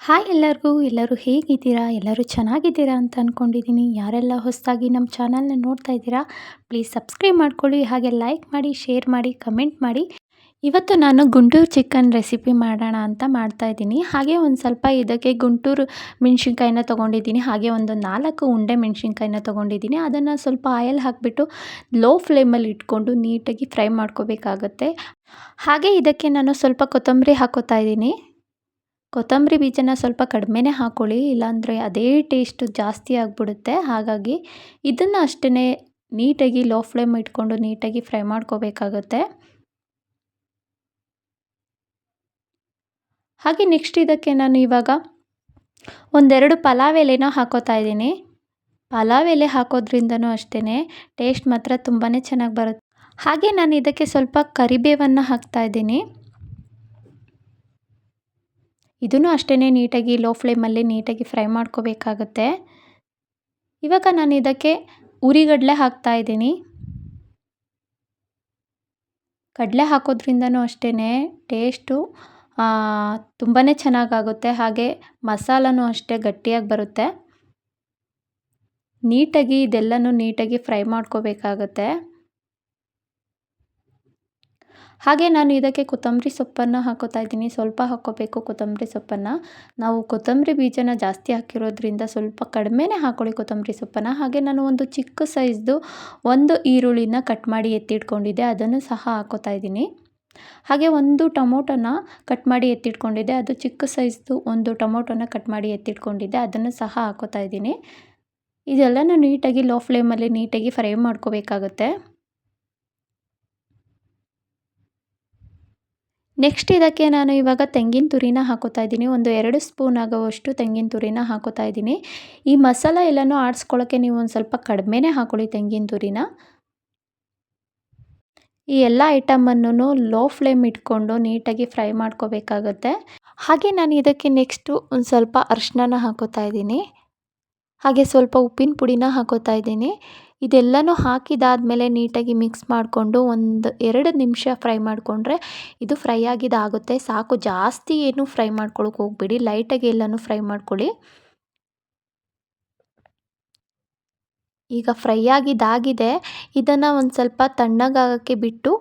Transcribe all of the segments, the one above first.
Hi ಎಲ್ಲರಿಗೂ, ಎಲ್ಲರೂ ಹೇಗಿದ್ದೀರಾ? ಎಲ್ಲರೂ ಚೆನ್ನಾಗಿದ್ದೀರಾ ಅಂತ ಅಂದ್ಕೊಂಡಿದ್ದೀನಿ ಯಾರೆಲ್ಲ ಹೊಸದಾಗಿ ನಮ್ಮ ಚಾನಲ್ನ ನೋಡ್ತಾ ಇದ್ದೀರಾ ಪ್ಲೀಸ್ ಸಬ್ಸ್ಕ್ರೈಬ್ ಮಾಡ್ಕೊಳ್ಳಿ, ಹಾಗೆ ಲೈಕ್ ಮಾಡಿ ಶೇರ್ ಮಾಡಿ ಕಮೆಂಟ್ ಮಾಡಿ. ಇವತ್ತು ನಾನು ಗುಂಟೂರು ಚಿಕನ್ ರೆಸಿಪಿ ಮಾಡೋಣ ಅಂತ ಮಾಡ್ತಾ ಇದ್ದೀನಿ. ಹಾಗೆ ಒಂದು ಸ್ವಲ್ಪ ಇದಕ್ಕೆ ಗುಂಟೂರು ಮೆಣಸಿನ್ಕಾಯಿನ ತೊಗೊಂಡಿದ್ದೀನಿ. ಹಾಗೆ ಒಂದು ನಾಲ್ಕು ಉಂಡೆ ಮೆಣಸಿನ್ಕಾಯಿನ ತೊಗೊಂಡಿದ್ದೀನಿ. ಅದನ್ನು ಸ್ವಲ್ಪ ಆಯಲ್ ಹಾಕಿಬಿಟ್ಟು ಲೋ ಫ್ಲೇಮಲ್ಲಿ ಇಟ್ಕೊಂಡು ನೀಟಾಗಿ ಫ್ರೈ ಮಾಡ್ಕೋಬೇಕಾಗತ್ತೆ. ಹಾಗೆ ಇದಕ್ಕೆ ನಾನು ಸ್ವಲ್ಪ ಕೊತ್ತಂಬರಿ ಹಾಕೋತಾ ಇದ್ದೀನಿ. ಕೊತ್ತಂಬರಿ ಬೀಜನ ಸ್ವಲ್ಪ ಕಡಿಮೆನೇ ಹಾಕ್ಕೊಳ್ಳಿ ಇಲ್ಲಾಂದರೆ ಅದೇ ಟೇಸ್ಟು ಜಾಸ್ತಿ ಆಗಿಬಿಡುತ್ತೆ. ಹಾಗಾಗಿ ಇದನ್ನು ಅಷ್ಟೇ ನೀಟಾಗಿ ಲೋ ಫ್ಲೇಮ್ ಇಟ್ಕೊಂಡು ನೀಟಾಗಿ ಫ್ರೈ ಮಾಡ್ಕೋಬೇಕಾಗುತ್ತೆ. ಹಾಗೆ ನೆಕ್ಸ್ಟ್ ಇದಕ್ಕೆ ನಾನು ಇವಾಗ ಒಂದೆರಡು ಪಲಾವ್ ಎಲೆನ ಹಾಕೋತಾ ಇದ್ದೀನಿ. ಪಲಾವ್ ಎಲೆ ಹಾಕೋದ್ರಿಂದನೂ ಅಷ್ಟೇ ಟೇಸ್ಟ್ ಮಾತ್ರ ತುಂಬಾ ಚೆನ್ನಾಗಿ ಬರುತ್ತೆ. ಹಾಗೆ ನಾನು ಇದಕ್ಕೆ ಸ್ವಲ್ಪ ಕರಿಬೇವನ್ನು ಹಾಕ್ತಾ ಇದ್ದೀನಿ. ಇದನ್ನು ಅಷ್ಟೇ ನೀಟಾಗಿ ಲೋ ಫ್ಲೇಮಲ್ಲಿ ನೀಟಾಗಿ ಫ್ರೈ ಮಾಡ್ಕೋಬೇಕಾಗತ್ತೆ. ಇವಾಗ ನಾನು ಇದಕ್ಕೆ ಉರಿಗಡಲೆ ಹಾಕ್ತಾ ಇದ್ದೀನಿ. ಕಡಲೆ ಹಾಕೋದ್ರಿಂದನೂ ಅಷ್ಟೇ ಟೇಸ್ಟು ತುಂಬಾ ಚೆನ್ನಾಗಾಗುತ್ತೆ. ಹಾಗೆ ಮಸಾಲನೂ ಅಷ್ಟೇ ಗಟ್ಟಿಯಾಗಿ ಬರುತ್ತೆ. ನೀಟಾಗಿ ಇದೆಲ್ಲನೂ ನೀಟಾಗಿ ಫ್ರೈ ಮಾಡ್ಕೋಬೇಕಾಗತ್ತೆ. ಹಾಗೆ ನಾನು ಇದಕ್ಕೆ ಕೊತ್ತಂಬರಿ ಸೊಪ್ಪನ್ನು ಹಾಕೋತಾ ಇದ್ದೀನಿ. ಸ್ವಲ್ಪ ಹಾಕ್ಕೋಬೇಕು ಕೊತ್ತಂಬರಿ ಸೊಪ್ಪನ್ನು. ನಾವು ಕೊತ್ತಂಬರಿ ಬೀಜನ ಜಾಸ್ತಿ ಹಾಕಿರೋದ್ರಿಂದ ಸ್ವಲ್ಪ ಕಡಿಮೆನೇ ಹಾಕ್ಕೊಳ್ಳಿ ಕೊತ್ತಂಬರಿ ಸೊಪ್ಪನ್ನು. ಹಾಗೆ ನಾನು ಒಂದು ಚಿಕ್ಕ ಸೈಜ್ದು ಒಂದು ಈರುಳ್ಳಿನ ಕಟ್ ಮಾಡಿ ಎತ್ತಿಟ್ಕೊಂಡಿದ್ದೆ. ಅದನ್ನು ಸಹ ಹಾಕೋತಾ ಇದ್ದೀನಿ. ಹಾಗೆ ಒಂದು ಟೊಮೊಟೊನ ಕಟ್ ಮಾಡಿ ಎತ್ತಿಟ್ಕೊಂಡಿದ್ದೆ. ಅದು ಚಿಕ್ಕ ಸೈಜ್ದು ಒಂದು ಟೊಮೊಟೊನ ಕಟ್ ಮಾಡಿ ಎತ್ತಿಟ್ಕೊಂಡಿದ್ದೆ. ಅದನ್ನು ಸಹ ಹಾಕೋತಾ ಇದ್ದೀನಿ. ಇದೆಲ್ಲನೂ ನೀಟಾಗಿ ಲೋ ಫ್ಲೇಮಲ್ಲಿ ನೀಟಾಗಿ ಫ್ರೈ ಮಾಡ್ಕೋಬೇಕಾಗತ್ತೆ. ನೆಕ್ಸ್ಟ್ ಇದಕ್ಕೆ ನಾನು ಇವಾಗ ತೆಂಗಿನ ತುರಿನ ಹಾಕೋತಾ ಇದ್ದೀನಿ. ಒಂದು ಎರಡು ಸ್ಪೂನ್ ಆಗೋವಷ್ಟು ತೆಂಗಿನ ತುರಿನ ಹಾಕೋತಾ ಇದ್ದೀನಿ. ಈ ಮಸಾಲ ಎಲ್ಲನೂ ಆಡಿಸ್ಕೊಳ್ಳೋಕ್ಕೆ ನೀವು ಒಂದು ಸ್ವಲ್ಪ ಕಡಿಮೆನೇ ಹಾಕೊಳ್ಳಿ ತೆಂಗಿನ ತುರಿನ. ಈ ಎಲ್ಲ ಐಟಮನ್ನು ಲೋ ಫ್ಲೇಮ್ ಇಟ್ಕೊಂಡು ನೀಟಾಗಿ ಫ್ರೈ ಮಾಡ್ಕೋಬೇಕಾಗತ್ತೆ. ಹಾಗೆ ನಾನು ಇದಕ್ಕೆ ನೆಕ್ಸ್ಟು ಒಂದು ಸ್ವಲ್ಪ ಅರ್ಶಿನ ಹಾಕೋತಾ ಇದ್ದೀನಿ. ಹಾಗೆ ಸ್ವಲ್ಪ ಉಪ್ಪಿನ ಪುಡಿನ ಹಾಕೋತಾ ಇದ್ದೀನಿ. ಇದೆಲ್ಲನೂ ಹಾಕಿದಾದಮೇಲೆ ನೀಟಾಗಿ ಮಿಕ್ಸ್ ಮಾಡಿಕೊಂಡು ಒಂದು ಎರಡು ನಿಮಿಷ ಫ್ರೈ ಮಾಡಿಕೊಂಡ್ರೆ ಇದು ಫ್ರೈ ಆಗಿದ್ದಾಗುತ್ತೆ ಸಾಕು, ಜಾಸ್ತಿ ಏನು ಫ್ರೈ ಮಾಡ್ಕೊಳಕ್ಕೆ ಹೋಗ್ಬೇಡಿ. ಲೈಟಾಗಿ ಎಲ್ಲನೂ ಫ್ರೈ ಮಾಡ್ಕೊಳ್ಳಿ. ಈಗ ಫ್ರೈ ಆಗಿದ್ದಾಗಿದೆ ಇದನ್ನು ಒಂದು ಸ್ವಲ್ಪ ತಣ್ಣಗಾಗೋಕ್ಕೆ ಬಿಟ್ಟು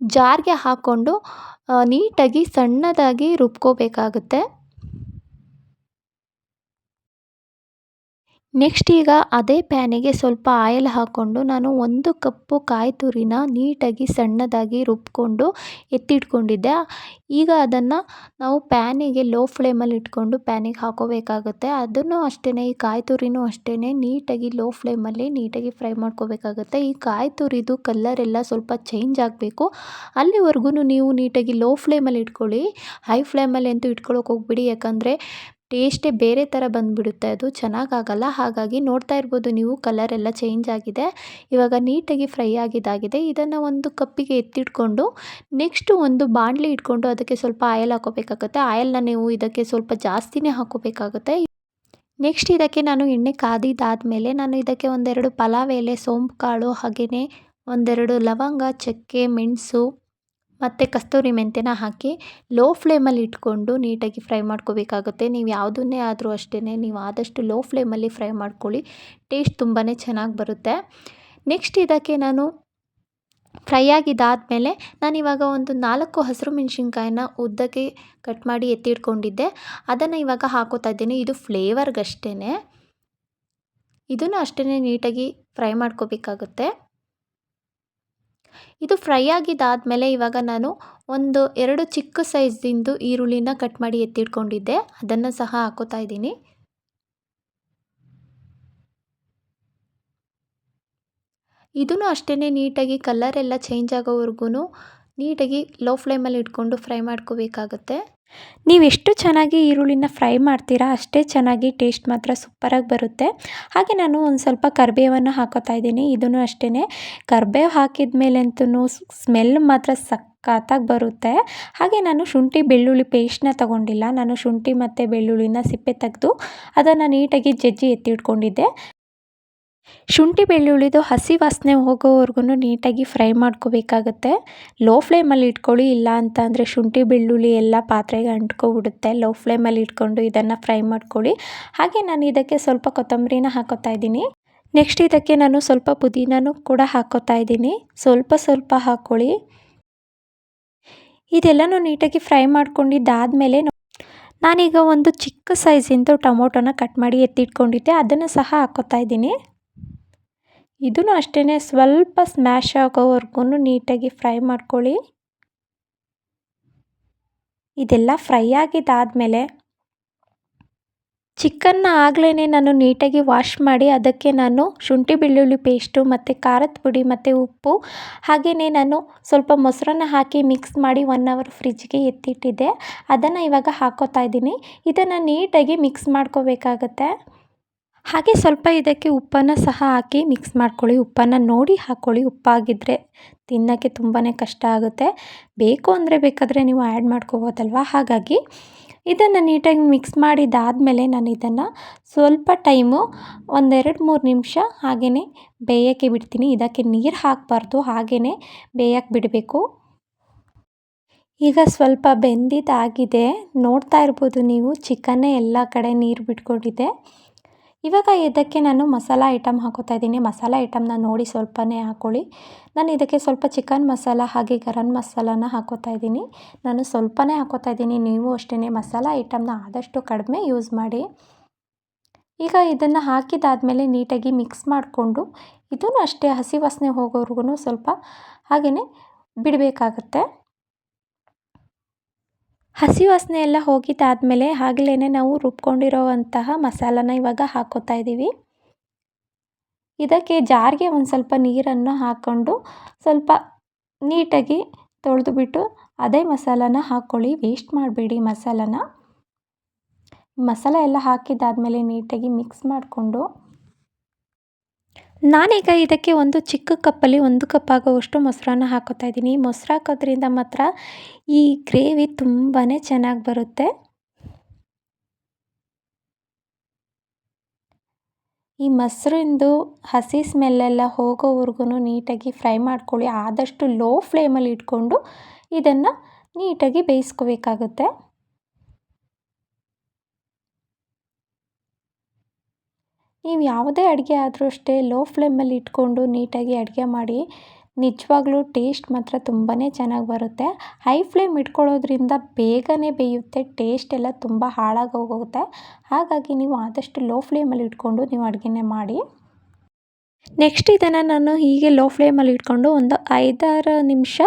ಜಾರ್ಗೆ ಹಾಕ್ಕೊಂಡು ನೀಟಾಗಿ ಸಣ್ಣದಾಗಿ ರುಬ್ಕೋಬೇಕಾಗುತ್ತೆ. ನೆಕ್ಸ್ಟ್ ಈಗ ಅದೇ ಪ್ಯಾನಿಗೆ ಸ್ವಲ್ಪ ಆಯಿಲ್ ಹಾಕ್ಕೊಂಡು ನಾನು ಒಂದು ಕಪ್ಪು ಕಾಯಿ ತುರಿನ ನೀಟಾಗಿ ಸಣ್ಣದಾಗಿ ರುಬ್ಕೊಂಡು ಎತ್ತಿಟ್ಕೊಂಡಿದ್ದೆ. ಈಗ ಅದನ್ನು ನಾವು ಪ್ಯಾನಿಗೆ ಲೋ ಫ್ಲೇಮಲ್ಲಿ ಇಟ್ಕೊಂಡು ಪ್ಯಾನಿಗೆ ಹಾಕೋಬೇಕಾಗುತ್ತೆ. ಅದನ್ನು ಅಷ್ಟೇ ಈ ಕಾಯಿ ತುರಿನೂ ಅಷ್ಟೇ ನೀಟಾಗಿ ಲೋ ಫ್ಲೇಮಲ್ಲಿ ನೀಟಾಗಿ ಫ್ರೈ ಮಾಡ್ಕೋಬೇಕಾಗುತ್ತೆ. ಈ ಕಾಯಿ ತುರಿದು ಕಲ್ಲರೆಲ್ಲ ಸ್ವಲ್ಪ ಚೇಂಜ್ ಆಗಬೇಕು. ಅಲ್ಲಿವರೆಗೂ ನೀವು ನೀಟಾಗಿ ಲೋ ಫ್ಲೇಮಲ್ಲಿ ಇಟ್ಕೊಳ್ಳಿ. ಹೈ ಫ್ಲೇಮಲ್ಲಿ ಅಂತೂ ಇಟ್ಕೊಳ್ಳೋಕೆ ಹೋಗ್ಬಿಡಿ. ಯಾಕಂದರೆ ಟೇಸ್ಟೇ ಬೇರೆ ಥರ ಬಂದುಬಿಡುತ್ತೆ. ಅದು ಚೆನ್ನಾಗಾಗಲ್ಲ. ಹಾಗಾಗಿ ನೋಡ್ತಾ ಇರ್ಬೋದು ನೀವು ಕಲರ್ ಎಲ್ಲ ಚೇಂಜ್ ಆಗಿದೆ. ಇವಾಗ ನೀಟಾಗಿ ಫ್ರೈ ಆಗಿದ್ದಾಗಿದೆ. ಇದನ್ನು ಒಂದು ಕಪ್ಪಿಗೆ ಎತ್ತಿಟ್ಕೊಂಡು ನೆಕ್ಸ್ಟು ಒಂದು ಬಾಣಲಿ ಇಟ್ಕೊಂಡು ಅದಕ್ಕೆ ಸ್ವಲ್ಪ ಆಯಿಲ್ ಹಾಕೋಬೇಕಾಗುತ್ತೆ. ಆಯಲ್ನ ನೀವು ಇದಕ್ಕೆ ಸ್ವಲ್ಪ ಜಾಸ್ತಿನೇ ಹಾಕೋಬೇಕಾಗುತ್ತೆ. ನೆಕ್ಸ್ಟ್ ಇದಕ್ಕೆ ನಾನು ಎಣ್ಣೆ ಕಾದಿದ್ದಾದಮೇಲೆ ನಾನು ಇದಕ್ಕೆ ಒಂದೆರಡು ಪಲಾವ್ ಎಲೆ, ಸೋಂಪು ಕಾಳು, ಹಾಗೆಯೇ ಒಂದೆರಡು ಲವಂಗ, ಚಕ್ಕೆ, ಮೆಣಸು ಮತ್ತು ಕಸ್ತೂರಿ ಮೆಂತ್ಯನ ಹಾಕಿ ಲೋ ಫ್ಲೇಮಲ್ಲಿ ಇಟ್ಕೊಂಡು ನೀಟಾಗಿ ಫ್ರೈ ಮಾಡ್ಕೋಬೇಕಾಗುತ್ತೆ. ನೀವು ಯಾವುದನ್ನೇ ಆದರೂ ಅಷ್ಟೇ ನೀವು ಆದಷ್ಟು ಲೋ ಫ್ಲೇಮಲ್ಲಿ ಫ್ರೈ ಮಾಡ್ಕೊಳ್ಳಿ. ಟೇಸ್ಟ್ ತುಂಬಾ ಚೆನ್ನಾಗಿ ಬರುತ್ತೆ. ನೆಕ್ಸ್ಟ್ ಇದಕ್ಕೆ ನಾನು ಫ್ರೈ ಆಗಿದ್ದಾದಮೇಲೆ ನಾನಿವಾಗ ಒಂದು ನಾಲ್ಕು ಹಸಿರು ಮೆಣಸಿನ್ಕಾಯಿನ ಉದ್ದಕ್ಕೆ ಕಟ್ ಮಾಡಿ ಎತ್ತಿಟ್ಕೊಂಡಿದ್ದೆ. ಅದನ್ನು ಇವಾಗ ಹಾಕೋತಾ ಇದ್ದೀನಿ. ಇದು ಫ್ಲೇವರ್ಗಷ್ಟೇ ಇದನ್ನು ಅಷ್ಟೇ ನೀಟಾಗಿ ಫ್ರೈ ಮಾಡ್ಕೋಬೇಕಾಗುತ್ತೆ. ಇದು ಫ್ರೈ ಆಗಿದ್ದಾದಮೇಲೆ ಇವಾಗ ನಾನು ಒಂದು ಎರಡು ಚಿಕ್ಕ ಸೈಜ್ದಿಂದು ಈರುಳ್ಳಿನ ಕಟ್ ಮಾಡಿ ಎತ್ತಿಟ್ಕೊಂಡಿದ್ದೆ. ಅದನ್ನು ಸಹ ಹಾಕೋತಾ ಇದ್ದೀನಿ. ಇದೂ ಅಷ್ಟೇ ನೀಟಾಗಿ ಕಲರ್ ಎಲ್ಲ ಚೇಂಜ್ ಆಗೋವರೆಗೂ ನೀಟಾಗಿ ಲೋ ಫ್ಲೇಮಲ್ಲಿ ಇಟ್ಕೊಂಡು ಫ್ರೈ ಮಾಡ್ಕೋಬೇಕಾಗತ್ತೆ. ನೀವು ಎಷ್ಟು ಚೆನ್ನಾಗಿ ಈರುಳ್ಳಿನ ಫ್ರೈ ಮಾಡ್ತೀರಾ, ಅಷ್ಟೇ ಚೆನ್ನಾಗಿ ಟೇಸ್ಟ್ ಮಾತ್ರ ಸೂಪರಾಗಿ ಬರುತ್ತೆ. ಹಾಗೆ ನಾನು ಒಂದು ಸ್ವಲ್ಪ ಕರಿಬೇವನ್ನು ಹಾಕೋತಾ ಇದ್ದೀನಿ. ಇದನ್ನು ಅಷ್ಟೇ ಕರಿಬೇವು ಹಾಕಿದ ಮೇಲಂತೂ ಸ್ಮೆಲ್ ಮಾತ್ರ ಸಖತ್ತಾಗಿ ಬರುತ್ತೆ. ಹಾಗೆ ನಾನು ಶುಂಠಿ ಬೆಳ್ಳುಳ್ಳಿ ಪೇಸ್ಟ್ನ ತಗೊಂಡಿಲ್ಲ. ನಾನು ಶುಂಠಿ ಮತ್ತು ಬೆಳ್ಳುಳ್ಳಿನ ಸಿಪ್ಪೆ ತೆಗೆದು ಅದನ್ನು ನೀಟಾಗಿ ಜಜ್ಜಿ ಎತ್ತಿಟ್ಕೊಂಡಿದ್ದೆ ಶುಂಠಿ ಬೆಳ್ಳುಳ್ಳಿದು ಹಸಿ ವಾಸನೆ ಹೋಗೋವರೆಗೂ ನೀಟಾಗಿ ಫ್ರೈ ಮಾಡ್ಕೋಬೇಕಾಗತ್ತೆ. ಲೋ ಫ್ಲೇಮಲ್ಲಿ ಇಟ್ಕೊಳ್ಳಿ, ಇಲ್ಲ ಅಂತ ಅಂದರೆ ಶುಂಠಿ ಬೆಳ್ಳುಳ್ಳಿ ಎಲ್ಲ ಪಾತ್ರೆಗೆ ಅಂಟ್ಕೊಬಿಡುತ್ತೆ. ಲೋ ಫ್ಲೇಮಲ್ಲಿ ಇಟ್ಕೊಂಡು ಇದನ್ನು ಫ್ರೈ ಮಾಡ್ಕೊಳ್ಳಿ. ಹಾಗೆ ನಾನು ಇದಕ್ಕೆ ಸ್ವಲ್ಪ ಕೊತ್ತಂಬರಿನ ಹಾಕೋತಾ ಇದ್ದೀನಿ. ನೆಕ್ಸ್ಟ್ ಇದಕ್ಕೆ ನಾನು ಸ್ವಲ್ಪ ಪುದೀನೂ ಕೂಡ ಹಾಕೋತಾ ಇದ್ದೀನಿ. ಸ್ವಲ್ಪ ಸ್ವಲ್ಪ ಹಾಕ್ಕೊಳ್ಳಿ ಇದೆಲ್ಲನೂ ನೀಟಾಗಿ ಫ್ರೈ ಮಾಡ್ಕೊಂಡಿದ್ದಾದಮೇಲೆ ನಾನೀಗ ಒಂದು ಚಿಕ್ಕ ಸೈಜಿಂದು ಟೊಮೊಟೊನ ಕಟ್ ಮಾಡಿ ಎತ್ತಿಟ್ಕೊಂಡಿದ್ದೆ. ಅದನ್ನು ಸಹ ಹಾಕೋತಾ ಇದ್ದೀನಿ. ಇದನ್ನು ಅಷ್ಟೇ ಸ್ವಲ್ಪ ಸ್ಮ್ಯಾಶ್ ಆಗೋವರೆಗೂ ನೀಟಾಗಿ ಫ್ರೈ ಮಾಡ್ಕೊಳ್ಳಿ. ಇದೆಲ್ಲ ಫ್ರೈ ಆಗಿದ್ದಾದಮೇಲೆ ಚಿಕನ್ನ ಆಗಲೇ ನಾನು ನೀಟಾಗಿ ವಾಶ್ ಮಾಡಿ ಅದಕ್ಕೆ ನಾನು ಶುಂಠಿ ಬೆಳ್ಳುಳ್ಳಿ ಪೇಸ್ಟು ಮತ್ತು ಖಾರದ ಪುಡಿ ಮತ್ತು ಉಪ್ಪು ಹಾಗೆಯೇ ನಾನು ಸ್ವಲ್ಪ ಮೊಸರನ್ನ ಹಾಕಿ ಮಿಕ್ಸ್ ಮಾಡಿ ಒನ್ ಅವರ್ ಫ್ರಿಜ್ಗೆ ಎತ್ತಿಟ್ಟಿದ್ದೆ. ಅದನ್ನು ಇವಾಗ ಹಾಕೋತಾ ಇದ್ದೀನಿ. ಇದನ್ನು ನೀಟಾಗಿ ಮಿಕ್ಸ್ ಮಾಡ್ಕೋಬೇಕಾಗತ್ತೆ. ಹಾಗೆ ಸ್ವಲ್ಪ ಇದಕ್ಕೆ ಉಪ್ಪನ್ನು ಸಹ ಹಾಕಿ ಮಿಕ್ಸ್ ಮಾಡ್ಕೊಳ್ಳಿ. ಉಪ್ಪನ್ನು ನೋಡಿ ಹಾಕ್ಕೊಳ್ಳಿ ಉಪ್ಪಾಗಿದ್ದರೆ ತಿನ್ನೋಕ್ಕೆ ತುಂಬಾ ಕಷ್ಟ ಆಗುತ್ತೆ. ಬೇಕು ಅಂದರೆ ಬೇಕಾದರೆ ನೀವು ಆ್ಯಡ್ ಮಾಡ್ಕೋಬೋದಲ್ವ? ಹಾಗಾಗಿ ಇದನ್ನು ನೀಟಾಗಿ ಮಿಕ್ಸ್ ಮಾಡಿದ್ದಾದಮೇಲೆ ನಾನು ಇದನ್ನು ಸ್ವಲ್ಪ ಟೈಮು ಒಂದೆರಡು ಮೂರು ನಿಮಿಷ ಹಾಗೆಯೇ ಬೇಯೋಕ್ಕೆ ಬಿಡ್ತೀನಿ. ಇದಕ್ಕೆ ನೀರು ಹಾಕಬಾರ್ದು. ಹಾಗೆಯೇ ಬೇಯಕ್ಕೆ ಬಿಡಬೇಕು. ಈಗ ಸ್ವಲ್ಪ ಬೆಂದಿದ್ದಾಗಿದೆ ನೋಡ್ತಾ ಇರ್ಬೋದು ನೀವು. ಚಿಕನ್ನೇ ಎಲ್ಲ ಕಡೆ ನೀರು ಬಿಟ್ಕೊಂಡಿದೆ. ಇವಾಗ ಇದಕ್ಕೆ ನಾನು ಮಸಾಲ ಐಟಮ್ ಹಾಕೋತಾ ಇದ್ದೀನಿ. ಮಸಾಲ ಐಟಮ್ನ ನೋಡಿ ಸ್ವಲ್ಪನೇ ಹಾಕೊಳ್ಳಿ. ನಾನು ಇದಕ್ಕೆ ಸ್ವಲ್ಪ ಚಿಕನ್ ಮಸಾಲ ಹಾಗೆ ಗರಂ ಮಸಾಲಾನ ಹಾಕೋತಾ ಇದ್ದೀನಿ. ನಾನು ಸ್ವಲ್ಪನೇ ಹಾಕೋತಾ ಇದ್ದೀನಿ. ನೀವು ಅಷ್ಟೇ ಮಸಾಲ ಐಟಮ್ನ ಆದಷ್ಟು ಕಡಿಮೆ ಯೂಸ್ ಮಾಡಿ. ಈಗ ಇದನ್ನು ಹಾಕಿದಾದಮೇಲೆ ನೀಟಾಗಿ ಮಿಕ್ಸ್ ಮಾಡಿಕೊಂಡು ಇದೂ ಅಷ್ಟೇ ಹಸಿ ವಾಸನೆ ಹೋಗೋವರೆಗೂ ಸ್ವಲ್ಪ ಹಾಗೆಯೇ ಬಿಡಬೇಕಾಗತ್ತೆ. ಹಸಿ ವಾಸನೆ ಎಲ್ಲ ಹೋಗಿದ್ದಾದಮೇಲೆ ಆಗಲೇ ನಾವು ರುಬ್ಕೊಂಡಿರೋವಂತಹ ಮಸಾಲನ ಇವಾಗ ಹಾಕೋತಾ ಇದ್ದೀವಿ. ಇದಕ್ಕೆ ಜಾರಿಗೆ ಒಂದು ಸ್ವಲ್ಪ ನೀರನ್ನು ಹಾಕ್ಕೊಂಡು ಸ್ವಲ್ಪ ನೀಟಾಗಿ ತೊಳೆದುಬಿಟ್ಟು ಅದೇ ಮಸಾಲನ ಹಾಕ್ಕೊಳ್ಳಿ ವೇಸ್ಟ್ ಮಾಡಬೇಡಿ ಮಸಾಲನ. ಮಸಾಲ ಎಲ್ಲ ಹಾಕಿದ್ದಾದಮೇಲೆ ನೀಟಾಗಿ ಮಿಕ್ಸ್ ಮಾಡಿಕೊಂಡು ನಾನೀಗ ಇದಕ್ಕೆ ಒಂದು ಚಿಕ್ಕ ಕಪ್ಪಲ್ಲಿ ಒಂದು ಕಪ್ ಆಗುವಷ್ಟು ಮೊಸರನ್ನ ಹಾಕೋತಾ ಇದ್ದೀನಿ. ಮೊಸರು ಹಾಕೋದ್ರಿಂದ ಮಾತ್ರ ಈ ಗ್ರೇವಿ ತುಂಬಾ ಚೆನ್ನಾಗಿ ಬರುತ್ತೆ. ಈ ಮೊಸರಿಂದು ಹಸಿ ಸ್ಮೆಲ್ಲೆಲ್ಲ ಹೋಗೋವರೆಗೂ ನೀಟಾಗಿ ಫ್ರೈ ಮಾಡ್ಕೊಳ್ಳಿ. ಆದಷ್ಟು ಲೋ ಫ್ಲೇಮಲ್ಲಿ ಇಟ್ಕೊಂಡು ಇದನ್ನು ನೀಟಾಗಿ ಬೇಯಿಸ್ಕೋಬೇಕಾಗುತ್ತೆ. ನೀವು ಯಾವುದೇ ಅಡುಗೆ ಆದರೂ ಅಷ್ಟೇ ಲೋ ಫ್ಲೇಮಲ್ಲಿ ಇಟ್ಕೊಂಡು ನೀಟಾಗಿ ಅಡುಗೆ ಮಾಡಿ, ನಿಜವಾಗ್ಲೂ ಟೇಸ್ಟ್ ಮಾತ್ರ ತುಂಬಾ ಚೆನ್ನಾಗಿ ಬರುತ್ತೆ. ಹೈ ಫ್ಲೇಮ್ ಇಟ್ಕೊಳ್ಳೋದ್ರಿಂದ ಬೇಗನೆ ಬೇಯುತ್ತೆ ಟೇಸ್ಟ್ ಎಲ್ಲ ತುಂಬ ಹಾಳಾಗಿ ಹೋಗುತ್ತೆ. ಹಾಗಾಗಿ ನೀವು ಆದಷ್ಟು ಲೋ ಫ್ಲೇಮಲ್ಲಿ ಇಟ್ಕೊಂಡು ನೀವು ಅಡುಗೆನೇ ಮಾಡಿ. ನೆಕ್ಸ್ಟ್ ಇದನ್ನು ನಾನು ಹೀಗೆ ಲೋ ಫ್ಲೇಮಲ್ಲಿ ಇಟ್ಕೊಂಡು ಒಂದು ಐದಾರು ನಿಮಿಷ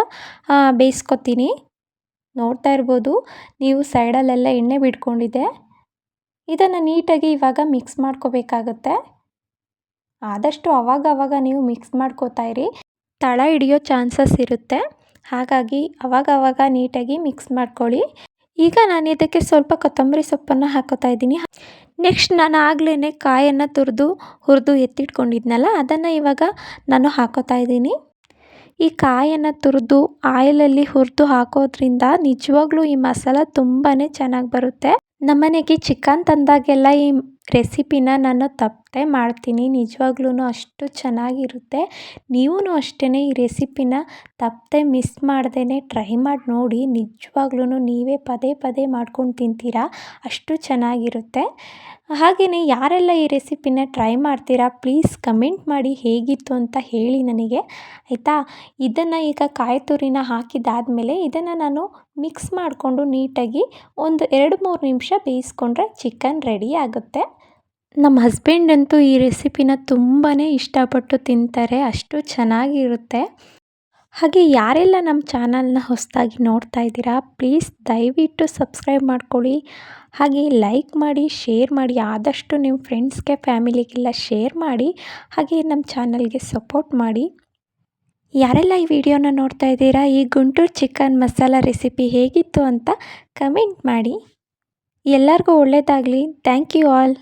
ಬೇಯಿಸ್ಕೊತೀನಿ. ನೋಡ್ತಾ ಇರ್ಬೋದು, ನೀವು ಸೈಡಲ್ಲೆಲ್ಲ ಎಣ್ಣೆ ಬಿಟ್ಕೊಂಡಿದೆ. ಇದನ್ನು ನೀಟಾಗಿ ಇವಾಗ ಮಿಕ್ಸ್ ಮಾಡ್ಕೋಬೇಕಾಗುತ್ತೆ. ಆದಷ್ಟು ಅವಾಗವಾಗ ಅವಾಗ ನೀವು ಮಿಕ್ಸ್ ಮಾಡ್ಕೋತಾ ಇರಿ. ತಳ ಹಿಡಿಯೋ ಚಾನ್ಸಸ್ ಇರುತ್ತೆ. ಹಾಗಾಗಿ ಅವಾಗ ಅವಾಗ ನೀಟಾಗಿ ಮಿಕ್ಸ್ ಮಾಡ್ಕೊಳ್ಳಿ. ಈಗ ನಾನು ಇದಕ್ಕೆ ಸ್ವಲ್ಪ ಕೊತ್ತಂಬರಿ ಸೊಪ್ಪನ್ನು ಹಾಕೋತಾ ಇದ್ದೀನಿ. ನೆಕ್ಸ್ಟ್ ನಾನು ಆಗಲೇ ಕಾಯನ್ನು ತುರಿದು, ಹುರಿದು ಎತ್ತಿಟ್ಕೊಂಡಿದ್ನಲ್ಲ, ಅದನ್ನು ಇವಾಗ ನಾನು ಹಾಕೋತಾ ಇದ್ದೀನಿ. ಈ ಕಾಯನ್ನು ತುರಿದು, ಆಯಿಲಲ್ಲಿ ಹುರಿದು ಹಾಕೋದ್ರಿಂದ ನಿಜವಾಗ್ಲೂ ಈ ಮಸಾಲ ತುಂಬಾ ಚೆನ್ನಾಗಿ ಬರುತ್ತೆ. ನಮ್ಮನೆಗೆ ಚಿಕನ್ ತಂದಾಗೆಲ್ಲ ಈ ರೆಸಿಪಿನ ನಾನು ತಪ್ಪದೆ ಮಾಡ್ತೀನಿ. ನಿಜವಾಗ್ಲೂ ಅಷ್ಟು ಚೆನ್ನಾಗಿರುತ್ತೆ. ನೀವೂ ಅಷ್ಟೇ ಈ ರೆಸಿಪಿನ ತಪ್ಪದೆ ಮಿಸ್ ಮಾಡ್ದೇ ಟ್ರೈ ಮಾಡಿ ನೋಡಿ. ನಿಜವಾಗ್ಲೂ ನೀವೇ ಪದೇ ಪದೇ ಮಾಡ್ಕೊಂಡು ತಿಂತೀರಾ? ಅಷ್ಟು ಚೆನ್ನಾಗಿರುತ್ತೆ. ಹಾಗೆಯೇ ಯಾರೆಲ್ಲ ಈ ರೆಸಿಪಿನ ಟ್ರೈ ಮಾಡ್ತೀರಾ? ಪ್ಲೀಸ್ ಕಮೆಂಟ್ ಮಾಡಿ ಹೇಗಿತ್ತು ಅಂತ ಹೇಳಿ ನನಗೆ. ಆಯಿತಾ? ಇದನ್ನು ಈಗ ಕಾಯಿ ತುರಿನ ಇದನ್ನು ನಾನು ಮಿಕ್ಸ್ ಮಾಡಿಕೊಂಡು ನೀಟಾಗಿ ಒಂದು ಎರಡು ಮೂರು ನಿಮಿಷ ಬೇಯಿಸ್ಕೊಂಡ್ರೆ ಚಿಕನ್ ರೆಡಿ ಆಗುತ್ತೆ. ನಮ್ಮ ಹಸ್ಬೆಂಡ್ ಅಂತೂ ಈ ರೆಸಿಪಿನ ತುಂಬಾ ಇಷ್ಟಪಟ್ಟು ತಿಂತಾರೆ, ಅಷ್ಟು ಚೆನ್ನಾಗಿರುತ್ತೆ. ಹಾಗೆ ಯಾರೆಲ್ಲ ನಮ್ಮ ಚಾನಲ್ನ ಹೊಸದಾಗಿ ನೋಡ್ತಾ ಇದ್ದೀರಾ ಪ್ಲೀಸ್ ದಯವಿಟ್ಟು ಸಬ್ಸ್ಕ್ರೈಬ್ ಮಾಡ್ಕೊಳ್ಳಿ. ಹಾಗೆ ಲೈಕ್ ಮಾಡಿ ಶೇರ್ ಮಾಡಿ, ಆದಷ್ಟು ನಿಮ್ಮ ಫ್ರೆಂಡ್ಸ್ಗೆ ಫ್ಯಾಮಿಲಿಗೆಲ್ಲ ಶೇರ್ ಮಾಡಿ, ಹಾಗೆ ನಮ್ಮ ಚಾನಲ್ಗೆ ಸಪೋರ್ಟ್ ಮಾಡಿ. ಯಾರೆಲ್ಲ ಈ ವಿಡಿಯೋನ ನೋಡ್ತಾ ಇದ್ದೀರಾ, ಈ ಗುಂಟೂರು ಚಿಕನ್ ಮಸಾಲ ರೆಸಿಪಿ ಹೇಗಿತ್ತು ಅಂತ ಕಮೆಂಟ್ ಮಾಡಿ. ಎಲ್ಲರಿಗೂ ಒಳ್ಳೆಯದಾಗಲಿ ಥ್ಯಾಂಕ್ ಯು ಆಲ್